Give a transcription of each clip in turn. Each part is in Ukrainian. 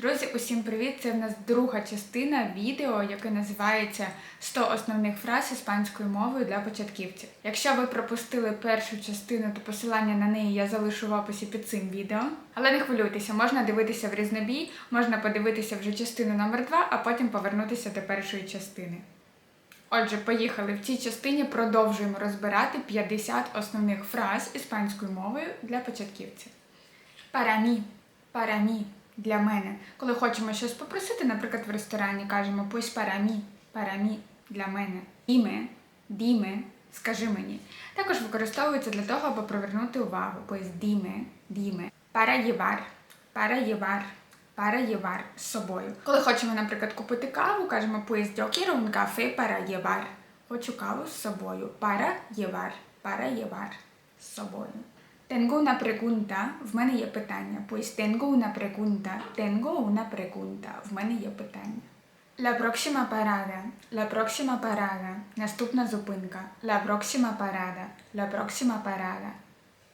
Друзі, усім привіт! Це в нас друга частина відео, яке називається «100 основних фраз іспанською мовою для початківців. Якщо ви пропустили першу частину, то посилання на неї я залишу в описі під цим відео. Але не хвилюйтеся, можна дивитися в різнобій, можна подивитися вже частину номер 2, а потім повернутися до першої частини. Отже, поїхали. В цій частині продовжуємо розбирати 50 основних фраз іспанською мовою для початківців. Para mí, для мене. Коли хочемо щось попросити, наприклад, в ресторані кажемо mí, para mí, для мене. Dime, dime, скажи мені. Також використовується для того, аби привернути увагу. Para llevar, para llevar, para llevar з собою. Коли хочемо, наприклад, купити каву, кажемо pues yo quiero un café. Хочу каву з собою. Para llevar з собою. Tengo una pregunta, в мене є питання. Pues tengo una pregunta, tengo una pregunta, в мене є питання. La próxima parada, la próxima parada, наступна зупинка. La próxima parada, la próxima parada.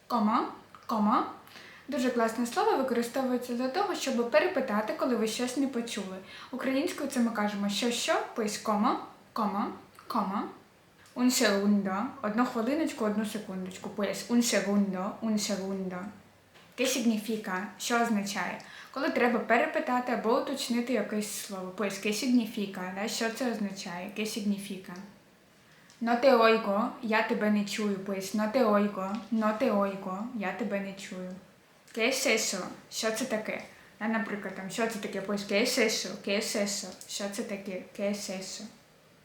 Como? Como? Дуже класне слово використовується для того, щоб перепитати, коли ви щось не почули. Українською це ми кажемо що що, pues como, como, como. Un segundo, одну хвилиночку, одну секундочку. Pues un segundo, un segundo. ¿Qué significa? Що означає? Коли треба перепитати або уточнити якесь слово. Pues ¿qué significa? Да? Що це означає? ¿Qué significa? No te oigo, я тебе не чую. Pues no te oigo, no te oigo, я тебе не чую. ¿Qué es eso? Що це таке? Да, наприклад, там, що це таке? Pues ¿qué es eso? ¿Qué es eso? Що це таке? ¿Qué es eso?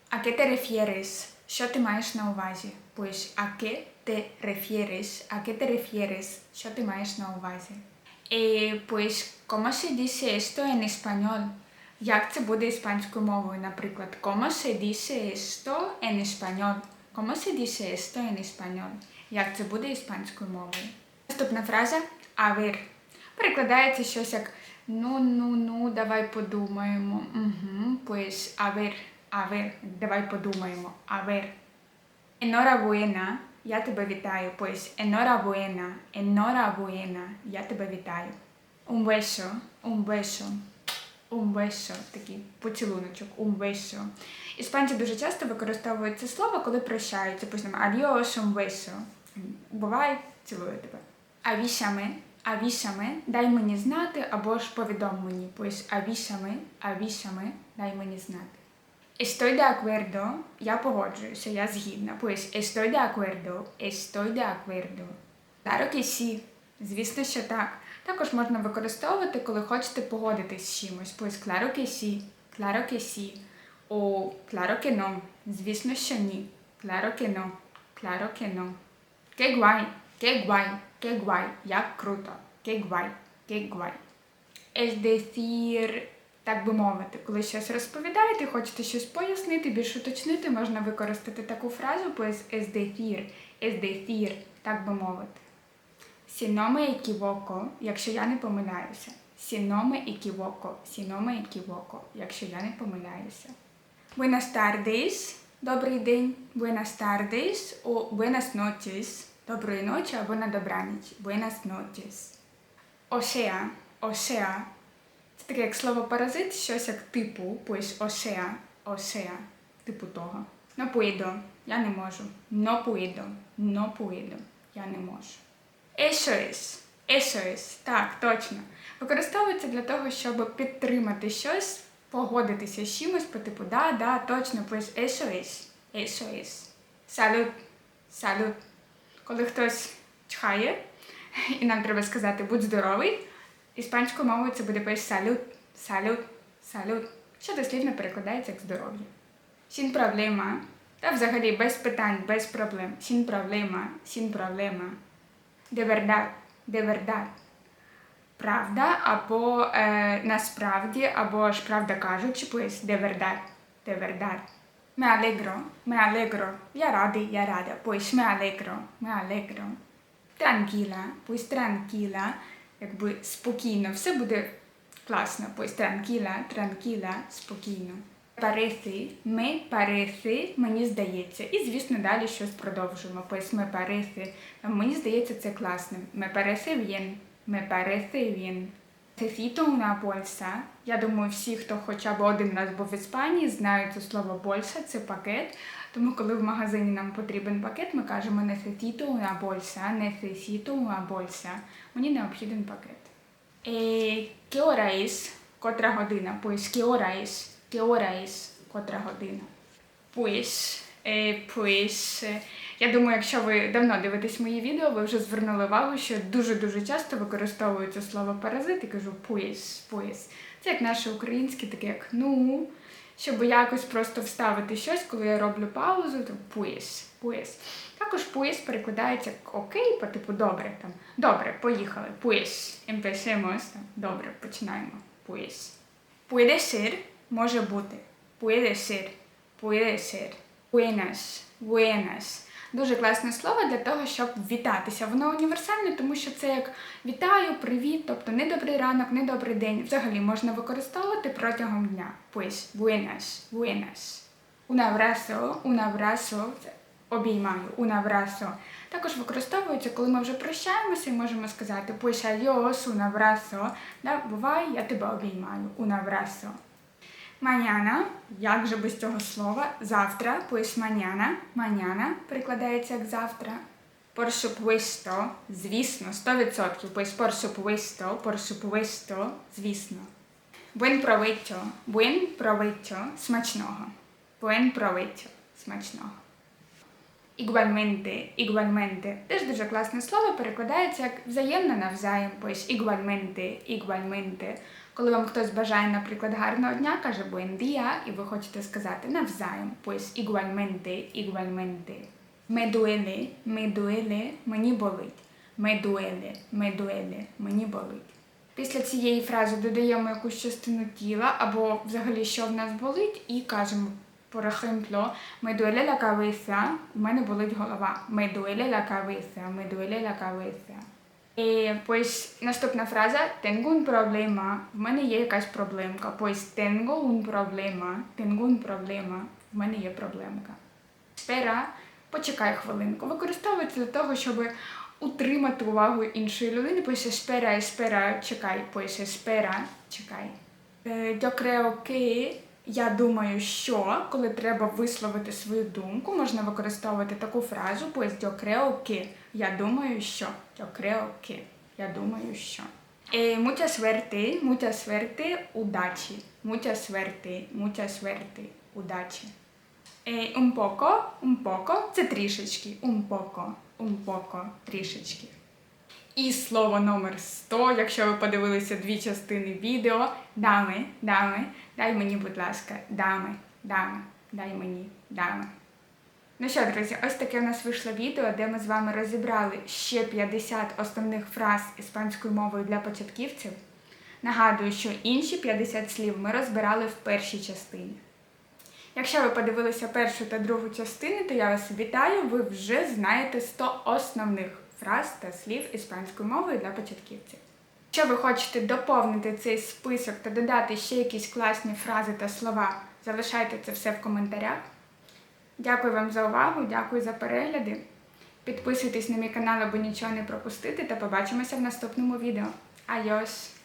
¿A qué te refieres? Що ти маєш на увазі? Pues ¿a qué te refieres? ¿A qué te refieres? Що ти маєш на увазі? Eh, pues ¿cómo se dice esto en español? Як це буде іспанською мовою, наприклад? ¿Cómo se dice esto en español? ¿Cómo se dice esto en español? Як це буде іспанською мовою? Наступна фраза a ver. Перекладається щось як ну, ну, ну, давай подумаємо. Угу, pues a ver, a ver, давай подумаємо. A ver. Enhorabuena, я тебе вітаю. Pues enhorabuena, enhorabuena, я тебе вітаю. Un beso, un beso, un beso, такий поцілуночок, un beso. Іспанці дуже часто використовують це слово, коли прощаються. Пусть adios, un beso. Буває, цілую тебе. Avísame, avísame, дай мені знати або ж повідом мені. Pues avísame, avísame, дай мені знати. Estoy de acuerdo, я погоджуюся, я згідна. Pues estoy de acuerdo, estoy de acuerdo. Claro que sí, звісно, що так. Також можна використовувати, коли хочете погодитись з чимось. Pues claro que sí, claro que sí. О, claro que no, звісно, що ні. Claro que no, claro que no. Qué guay, qué guay, qué guay, як круто. Qué guay, qué guay. Es decir, так би мовити, коли щось розповідаєте, хочете щось пояснити, більш уточнити, можна використати таку фразу, es decir, es decir, так би мовити. Si no equivoco, якщо я не помиляюся. Si no me equivoco, si якщо я не помиляюся. Buenas tardes, добрий день. Buenas tardes о buenas noches, доброї ночі або на добраніч. Buenas noches. O sea, o sea, це таке як слово паразит, щось як типу, sea, o sea, типу того. No puedo, я не можу. No puedo, no puedo, я не можу. Eso es, так, точно. Використовується для того, щоб підтримати щось, погодитися з чимось по типу да, да, точно, es, eso es. Салют, салют. Коли хтось чхає, і нам треба сказати будь здоровий, іспанською мовою це буде салют, салют, салют, що дослівно перекладається як здоров'я. Sin problema, та взагалі без питань, без проблем. Sin problema, sin problema. De verdad, de verdad. Правда, або е, насправді, або ж правда кажучи, pues de verdad, de verdad. Me alegro, me alegro. Я радий, я рада. Pues me alegro, me alegro. Tranquila, pues tranquila. Якби спокійно, все буде класно. Pues транкіла, транкіла, спокійно. Пареси, ми пареси, мені здається. І, звісно, далі щось продовжуємо. Pues ми пареси. мені здається, це класним. Ми пареси він. Ми пареси bien. Necesito una bolsa. Я думаю, всі, хто хоча б один раз був в Іспанії, знають це слово больса, це пакет. Тому коли в магазині нам потрібен пакет, ми кажемо necesito una bolsa, necesito una bolsa. Мені необхіден пакет. Eh, ¿Qué hora es? Котра година? Pues, ¿qué hora es? ¿Qué hora es? Котра година? Pues, е, pues, е, я думаю, якщо ви давно дивитесь мої відео, ви вже звернули увагу, що дуже-дуже часто використовується слово паразит і кажу pues, pues. Це як наше українське, таке як ну, щоб якось просто вставити щось, коли я роблю паузу, то pues, pues. Також pues перекладається як окей, по типу добре. Там, добре, поїхали. Pues, empecemos. Там, добре, починаємо. Pues. Puede ser, може бути. Puede ser, puede ser. Buenas, buenas. Дуже класне слово для того, щоб вітатися. Воно універсальне, тому що це як вітаю, привіт, тобто не добрий ранок, не добрий день. Взагалі можна використовувати протягом дня. Pues, buenas, buenas. Un abrazo, обіймаю, un. Також використовується, коли ми вже прощаємося і можемо сказати pues adiós, un. Да, бувай, я тебе обіймаю, un abrazo. Mañana, як же без цього слова? Завтра, pues mañana, mañana перекладається як завтра. Supuesto, звісно, 100%. Pues por supuesto, por supuesto, звісно. Buen provecho, buen provecho, смачного. Buen provecho, смачного. Igualmente, igualmente. Теж дуже класне слово, перекладається як взаємно навзаєм, pues igualmente, igualmente. Коли вам хтось бажає, наприклад, гарного дня, каже buen і ви хочете сказати навзаєм, pues igualmente, igualmente. Me duele, me duele, мені болить. Me duele, me duele, мені болить. Після цієї фрази додаємо якусь частину тіла або взагалі, що в нас болить, і кажемо, por ejemplo, me duele la cabeza, мене болить голова. Me duele la cabeza, me duele la cabeza. І, pues, наступна фраза tengo un problema. Мене є якась проблемка. Pues tengo un problema, tengo un problema. Мене є проблемка. Espera, почекай хвилинку. Використовується для того, щоб утримати увагу іншої людини. Pues espera, espera, чекай. Pues espera, чекай. Е, Yo creo que я думаю, що коли треба висловити свою думку, можна використовувати таку фразу pues yo. Я думаю, що. Yo. Я думаю, що. Eh, mucha suerte, suerte, удачі. Mucha suerte, mucha suerte, удачі. Poco, un poco, це трішечки. Un poco, трішечки. І слово номер 100, якщо ви подивилися дві частини відео, дами, дами, дай мені, будь ласка, дами, дами, дай мені, дами. Ну що, друзі, ось таке у нас вийшло відео, де ми з вами розібрали ще 50 основних фраз іспанською мовою для початківців. Нагадую, що інші 50 слів ми розбирали в першій частині. Якщо ви подивилися першу та другу частини, то я вас вітаю, ви вже знаєте 100 основних фраз та слів іспанською мовою для початківців. Якщо ви хочете доповнити цей список та додати ще якісь класні фрази та слова, залишайте це все в коментарях. Дякую вам за увагу, дякую за перегляди. Підписуйтесь на мій канал, аби нічого не пропустити, та побачимося в наступному відео. Айос!